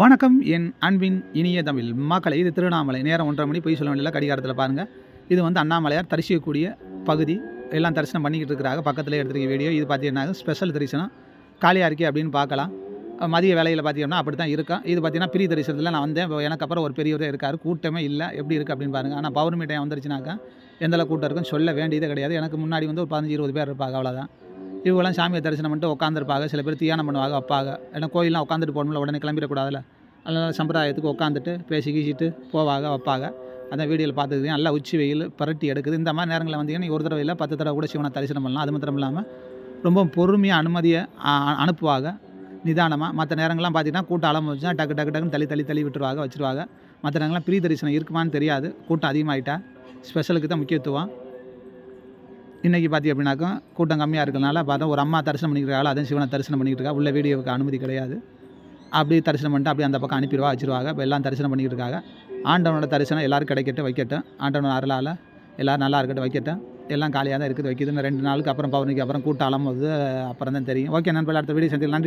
வணக்கம் என் அன்பின் இனிய தமிழ் மக்களை இது திருவண்ணாமலை. நேரம் ஒன்றரை மணி பொய் சொல்ல வேண்டிய கடிகாரத்தில் பாருங்கள் இது வந்து அண்ணாமலையார் தரிசிக்கக்கூடிய பகுதி. எல்லாம் தரிசனம் பண்ணிக்கிட்டு இருக்கிறாங்க. பக்கத்தில் எடுத்துருக்க வீடியோ இது பார்த்தீங்கன்னா ஸ்பெஷல் தரிசனம். காலியாக இருக்கே அப்படின்னு பார்க்கலாம். மதிய வேலையில் பார்த்தீங்கன்னா அப்படி தான் இருக்கும் இது பார்த்தீங்கன்னா பிரி தரிசனத்தில் நான் வந்தேன். இப்போ எனக்கு அப்புறம் ஒரு பெரியவரே இருக்கார். கூட்டமே இல்லை. எப்படி இருக்குது அப்படின்னு பாருங்கள் ஆனால் பௌர்ணமி டைம் வந்துருச்சுனாக்கா எந்தளவு கூட்டம் இருக்குன்னு சொல்ல வேண்டியதே கிடையாது. எனக்கு முன்னாடி வந்து ஒரு பதினஞ்சு இருபது பேர் இருப்பாங்க. அவ்வளோதான் இவங்களாம் சாமியை தரிசனம் பண்ணிட்டு உட்காந்துருப்பாங்க சில பேர் தியானம் பண்ணுவாங்க வைப்பாங்க. ஏன்னா கோயிலாம் உட்காந்துட்டு போகணும்ல உடனே கிளம்பிடக்கூடாதுல அதனால் சம்பிரதாயத்துக்கு உட்காந்துட்டு பேசி கீசிட்டு போவாங்க வைப்பாங்க. அதான் வீடியோவில் பார்த்துக்கிறேன் நல்லா உச்சி வெயில் பரட்டி எடுக்குது. இந்த மாதிரி நேரங்களில் வந்தீங்கன்னா ஒரு தடவை இல்லை பத்து தடவை கூட சிவனை தரிசனம் பண்ணலாம். அது மாத்திரம் இல்லாமல் ரொம்ப பொறுமையாக அனுமதியை அனுப்புவாங்க. நிதானமாக மற்ற நேரங்கள்லாம் பார்த்தீங்கன்னா கூட்டம் அளவு டக்கு டக்கு டக்குன்னு தள்ளி தள்ளி தள்ளி விட்டுருவாங்க வச்சுருவாங்க. மற்ற நேரங்கள்லாம் பிரி தரிசனம் இருக்குமான்னு தெரியாது. கூட்டம் அதிகமாகிட்டா ஸ்பெஷலுக்கு தான் முக்கியத்துவம். இன்றைக்கி பார்த்தி அப்படின்னாக்கா கூட்டம் கம்மியாக இருக்கிறனால பார்த்தா ஒரு அம்மா தரிசனம் பண்ணிக்கிறாங்க அதையும் சிவனை தரிசனம் பண்ணிக்கிட்டு இருக்கா. உள்ள வீடியோவுக்கு அனுமதி கிடையாது. அப்படி தரிசனம் பண்ணிட்டு அப்படியே அந்த பக்கம் அனுப்பிடுவா வச்சிருவாங்க. இப்போ எல்லாம் தரிசனம் பண்ணிக்கிட்டு இருக்காங்க. ஆண்டவனோட தரிசனம் எல்லாரும் கிடைக்கட்டும் வைக்கட்டும். ஆண்டவனோட அருளால் எல்லோரும் நல்லா இருக்கட்டும் வைக்கட்டும். எல்லாம் காலியாக தான் இருக்குது வைக்குது ரெண்டு நாளுக்கு அப்புறம் பௌர்ணமிக்கு அப்புறம் கூட்டம் அலம்போது அப்புறம் தான் தெரியும். ஓகே நண்பர்கள் அடுத்த வீடியோ சந்திக்கலாம்.